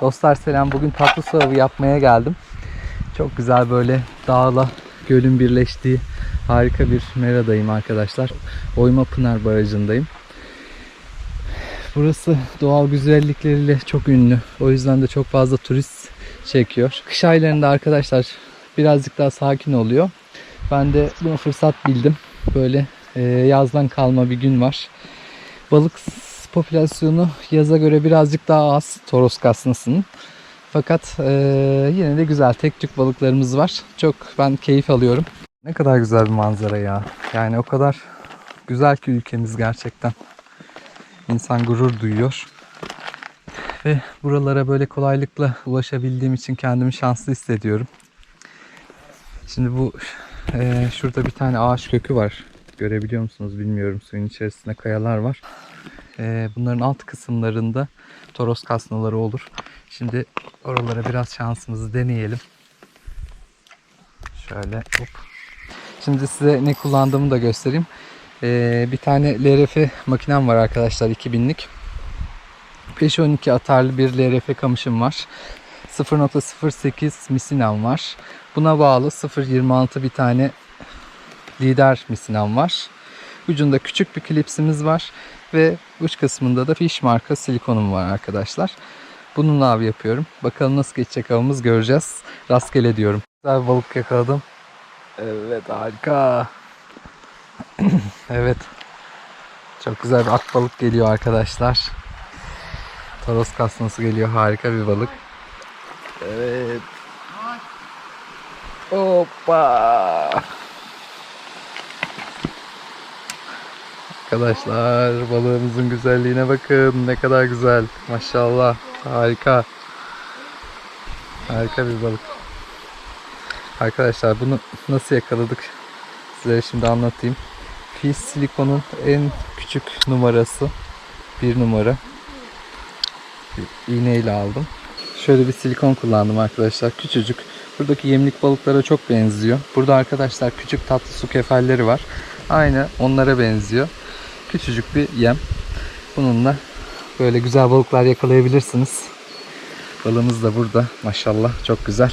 Dostlar selam. Bugün tatlı su avı yapmaya geldim. Çok güzel böyle dağla gölün birleştiği harika bir meradayım arkadaşlar. Oyma Pınar Barajı'ndayım. Burası doğal güzellikleriyle çok ünlü. O yüzden de çok fazla turist çekiyor. Kış aylarında arkadaşlar birazcık daha sakin oluyor. Ben de bunu fırsat bildim. Böyle e, yazdan kalma bir gün var. Balık popülasyonu yaza göre birazcık daha az Toros Kasnası'nın. Fakat e, yine de güzel tek tük balıklarımız var. Çok ben keyif alıyorum. Ne kadar güzel bir manzara ya. Yani o kadar güzel ki ülkemiz gerçekten. İnsan gurur duyuyor. Ve buralara böyle kolaylıkla ulaşabildiğim için kendimi şanslı hissediyorum. Şimdi bu e, şurada bir tane ağaç kökü var. Görebiliyor musunuz bilmiyorum. Suyun içerisinde kayalar var. E, bunların alt kısımlarında toros kasnaları olur. Şimdi oralara biraz şansımızı deneyelim. Şöyle hop. Şimdi size ne kullandığımı da göstereyim. E, bir tane LRF makinem var arkadaşlar 2000'lik. 512 atarlı bir LRF kamışım var. 0.08 misinam var. Buna bağlı 0.26 bir tane lider misinam var. Ucunda küçük bir klipsimiz var ve uç kısmında da fish marka silikonum var arkadaşlar. Bununla av yapıyorum. Bakalım nasıl geçecek avımız göreceğiz. Rastgele diyorum. Güzel balık yakaladım. Evet harika. evet. Çok güzel bir ak balık geliyor arkadaşlar. Toros kasnası geliyor. Harika bir balık. Evet. Hoppa. Arkadaşlar balığımızın güzelliğine bakın. Ne kadar güzel. Maşallah. Harika. Harika bir balık. Arkadaşlar bunu nasıl yakaladık? Size şimdi anlatayım. Fish silikonun en küçük numarası. Bir numara. İğneyle aldım. Şöyle bir silikon kullandım arkadaşlar. Küçücük. Buradaki yemlik balıklara çok benziyor. Burada arkadaşlar küçük tatlı su kefalleri var. Aynı onlara benziyor. Küçücük bir yem. Bununla böyle güzel balıklar yakalayabilirsiniz. Balığımız da burada. Maşallah çok güzel.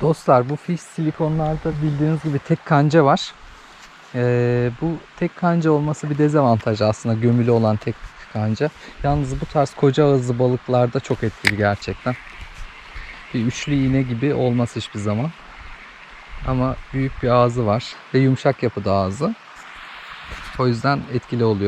Dostlar bu fish silikonlarda bildiğiniz gibi tek kanca var. Ee, bu tek kanca olması bir dezavantaj aslında gömülü olan tek kanca. Yalnız bu tarz koca ağızlı balıklarda çok etkili gerçekten. Bir üçlü iğne gibi olmaz hiçbir zaman. Ama büyük bir ağzı var ve yumuşak yapıda ağzı. O yüzden etkili oluyor.